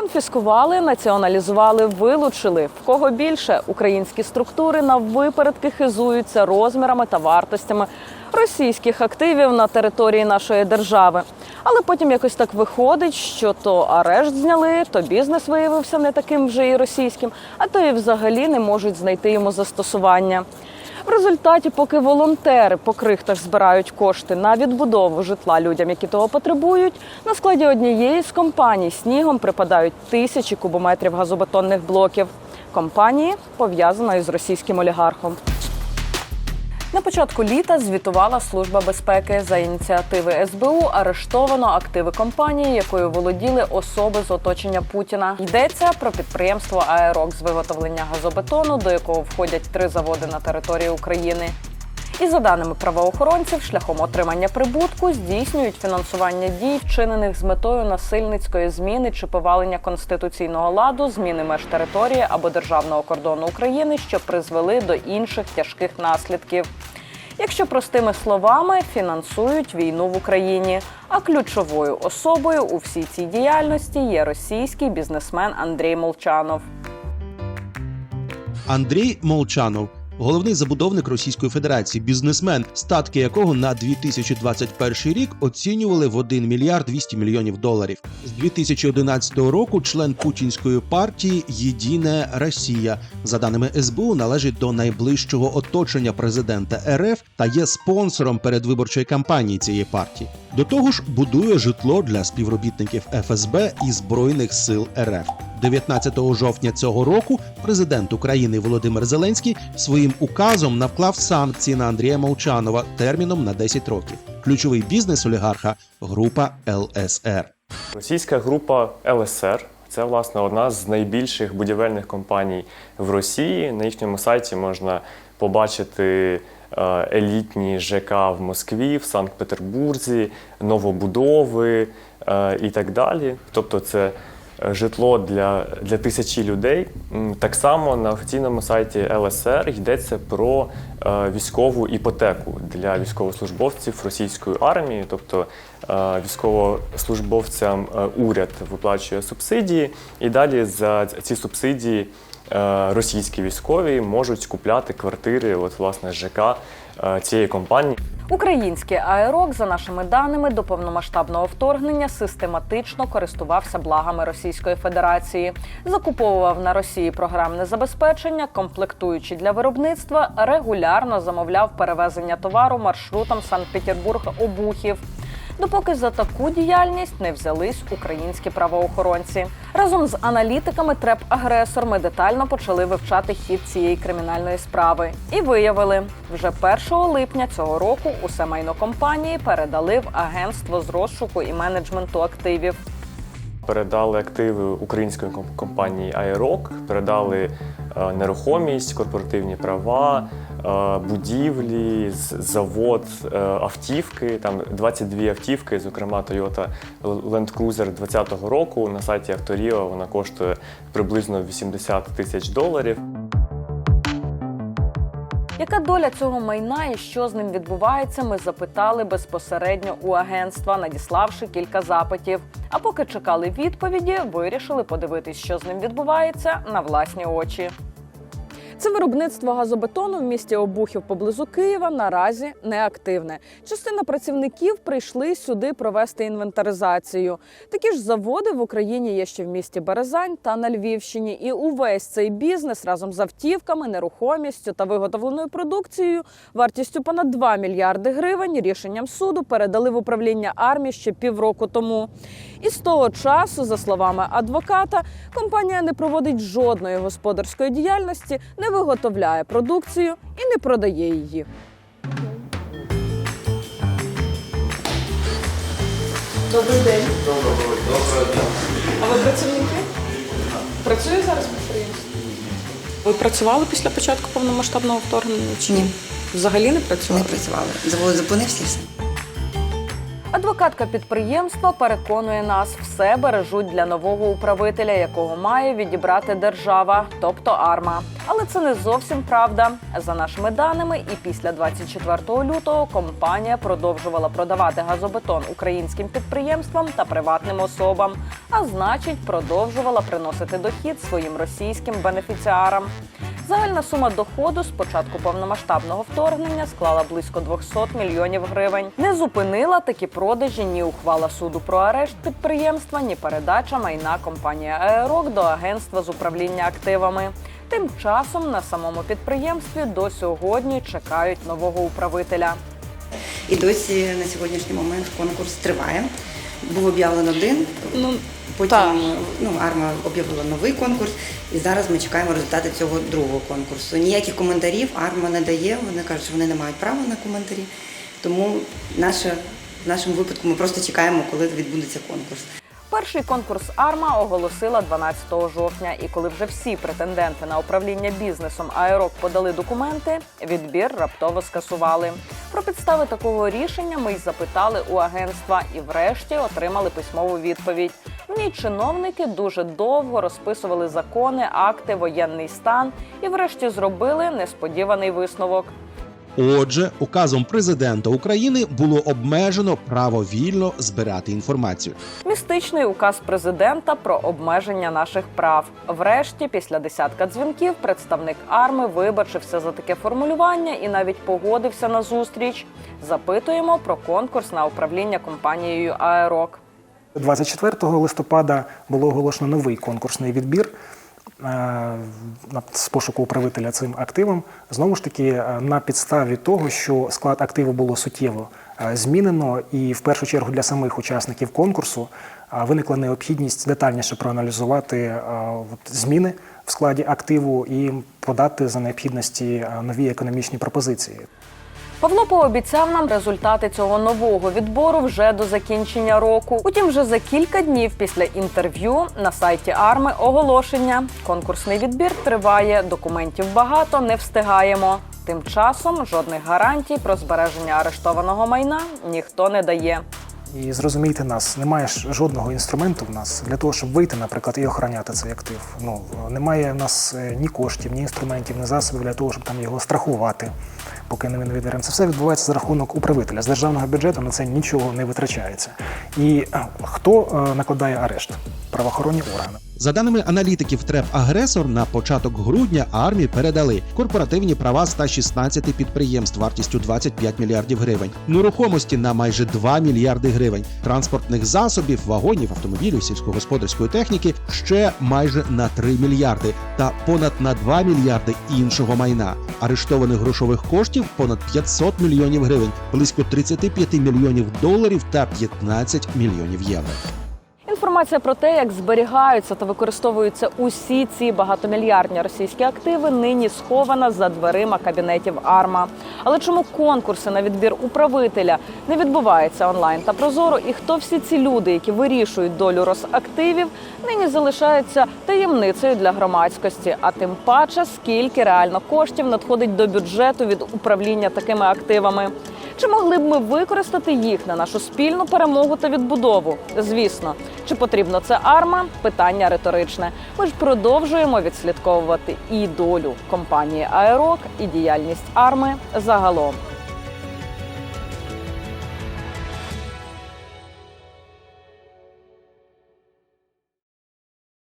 Конфіскували, націоналізували, вилучили. В кого більше українські структури на випередки хизуються розмірами та вартостями російських активів на території нашої держави. Але потім якось так виходить, що то арешт зняли, то бізнес виявився не таким вже і російським, а то і взагалі не можуть знайти йому застосування. В результаті, поки волонтери по крихтах збирають кошти на відбудову житла людям, які того потребують, на складі однієї з компаній снігом припадають тисячі кубометрів газобетонних блоків. Компанії пов'язана із російським олігархом. На початку літа звітувала служба безпеки за ініціативи СБУ. Арештовано активи компанії, якою володіли особи з оточення Путіна. Йдеться про підприємство Аерок з виготовлення газобетону, до якого входять три заводи на території України. І за даними правоохоронців, шляхом отримання прибутку здійснюють фінансування дій, вчинених з метою насильницької зміни чи повалення конституційного ладу, зміни меж території або державного кордону України, що призвели до інших тяжких наслідків. Якщо простими словами, фінансують війну в Україні. А ключовою особою у всій цій діяльності є російський бізнесмен Андрій Молчанов. Андрій Молчанов, головний забудовник Російської Федерації, бізнесмен, статки якого на 2021 рік оцінювали в 1 мільярд 200 мільйонів доларів. З 2011 року член путінської партії Єдина Росія, за даними СБУ, належить до найближчого оточення президента РФ та є спонсором передвиборчої кампанії цієї партії. До того ж, будує житло для співробітників ФСБ і збройних сил РФ. 19 жовтня цього року президент України Володимир Зеленський своїм указом навклав санкції на Андрія Молчанова терміном на 10 років. Ключовий бізнес олігарха група ЛСР. Російська група ЛСР це власне одна з найбільших будівельних компаній в Росії. На їхньому сайті можна побачити е, елітні ЖК в Москві, в Санкт-Петербурзі, новобудови е, і так далі. Тобто, це житло для, для тисячі людей. Так само на офіційному сайті ЛСР йдеться про е, військову іпотеку для військовослужбовців російської армії, тобто е, військовослужбовцям е, уряд виплачує субсидії, і далі за ці субсидії російські військові можуть купляти квартири, от власне ЖК цієї компанії. Український аерок, за нашими даними, до повномасштабного вторгнення систематично користувався благами Російської Федерації, закуповував на Росії програмне забезпечення, комплектуючи для виробництва, регулярно замовляв перевезення товару маршрутом Санкт-Петербург-Обухів. Допоки за таку діяльність не взялись українські правоохоронці. Разом з аналітиками ТРЕП Агресор ми детально почали вивчати хід цієї кримінальної справи і виявили, вже 1 липня цього року усе майно компанії передали в агентство з розшуку і менеджменту активів. Передали активи української компанії Аерок, передали е, нерухомість, корпоративні права, будівлі, завод, е, автівки. Там 22 автівки, зокрема Toyota Land Cruiser 2020 року. На сайті Авторіо вона коштує приблизно 80 тисяч доларів. Яка доля цього майна і що з ним відбувається, ми запитали безпосередньо у агентства, надіславши кілька запитів. А поки чекали відповіді, вирішили подивитись, що з ним відбувається на власні очі. Це виробництво газобетону в місті Обухів поблизу Києва наразі неактивне. Частина працівників прийшли сюди провести інвентаризацію. Такі ж заводи в Україні є ще в місті Березань та на Львівщині. І увесь цей бізнес разом з автівками, нерухомістю та виготовленою продукцією вартістю понад 2 мільярди гривень рішенням суду передали в управління армії ще півроку тому. І з того часу, за словами адвоката, компанія не проводить жодної господарської діяльності, не виготовляє продукцію і не продає її. Добрий день. Доброго дня. А ви працівники? Працює зараз підприємство? Ви працювали після початку повномасштабного вторгнення чи Ні. Взагалі не Не працювали? працювали. Завод зупинився і все. Адвокатка підприємства переконує нас, все бережуть для нового управителя, якого має відібрати держава, тобто АРМА. Але це не зовсім правда. За нашими даними, і після 24 лютого компанія продовжувала продавати газобетон українським підприємствам та приватним особам, а значить, продовжувала приносити дохід своїм російським бенефіціарам. Загальна сума доходу з початку повномасштабного вторгнення склала близько 200 мільйонів гривень. Не зупинила такі продажі ні ухвала суду про арешт підприємства, ні передача майна компанії Аерок до агентства з управління активами. Тим часом на самому підприємстві до сьогодні чекають нового управителя. І досі на сьогоднішній момент конкурс триває. Був об'явлено один, Ну потім так. ну, Арма об'явила новий конкурс, і зараз ми чекаємо результати цього другого конкурсу. Ніяких коментарів Арма не дає. Вони кажуть, що вони не мають права на коментарі. Тому наша, в нашому випадку ми просто чекаємо, коли відбудеться конкурс. Перший конкурс Арма оголосила 12 жовтня, і коли вже всі претенденти на управління бізнесом Аерок подали документи, відбір раптово скасували. Про підстави такого рішення ми й запитали у агентства і, врешті, отримали письмову відповідь. В ній чиновники дуже довго розписували закони, акти, воєнний стан і, врешті, зробили несподіваний висновок. Отже, указом президента України було обмежено право вільно збирати інформацію. Містичний указ президента про обмеження наших прав. Врешті, після десятка дзвінків, представник арми вибачився за таке формулювання і навіть погодився на зустріч. Запитуємо про конкурс на управління компанією Аерок. 24 листопада було оголошено новий конкурсний відбір з пошуку управителя цим активом. Знову ж таки, е, на підставі того, що склад активу було суттєво е, змінено, і в першу чергу для самих учасників конкурсу е, виникла необхідність детальніше проаналізувати е, зміни в складі активу і подати за необхідності е, нові економічні пропозиції. Павло пообіцяв нам результати цього нового відбору вже до закінчення року. Утім, вже за кілька днів після інтерв'ю на сайті Арми оголошення. Конкурсний відбір триває, документів багато, не встигаємо. Тим часом жодних гарантій про збереження арештованого майна ніхто не дає. І зрозумійте нас, немає жодного інструменту в нас для того, щоб вийти, наприклад, і охороняти цей актив. Ну немає в нас е, ні коштів, ні інструментів, ні засобів для того, щоб там його страхувати, поки не відберемо. Це все відбувається за рахунок управителя. З державного бюджету на це нічого не витрачається. І е, хто е, накладає арешт? Правоохоронні органи. За даними аналітиків ТРЕП Агресор, на початок грудня армії передали корпоративні права 116 підприємств вартістю 25 мільярдів гривень, нерухомості на майже 2 мільярди гривень, транспортних засобів, вагонів, автомобілів, сільськогосподарської техніки ще майже на 3 мільярди та понад на 2 мільярди іншого майна. Арештованих грошових коштів понад 500 мільйонів гривень, близько 35 мільйонів доларів та 15 мільйонів євро. Інформація про те, як зберігаються та використовуються усі ці багатомільярдні російські активи, нині схована за дверима кабінетів Арма. Але чому конкурси на відбір управителя не відбуваються онлайн та прозоро? І хто всі ці люди, які вирішують долю Росактивів, нині залишаються таємницею для громадськості. А тим паче, скільки реально коштів надходить до бюджету від управління такими активами. Чи могли б ми використати їх на нашу спільну перемогу та відбудову? Звісно, чи потрібно це арма? Питання риторичне. Ми ж продовжуємо відслідковувати і долю компанії Аерок, і діяльність арми загалом.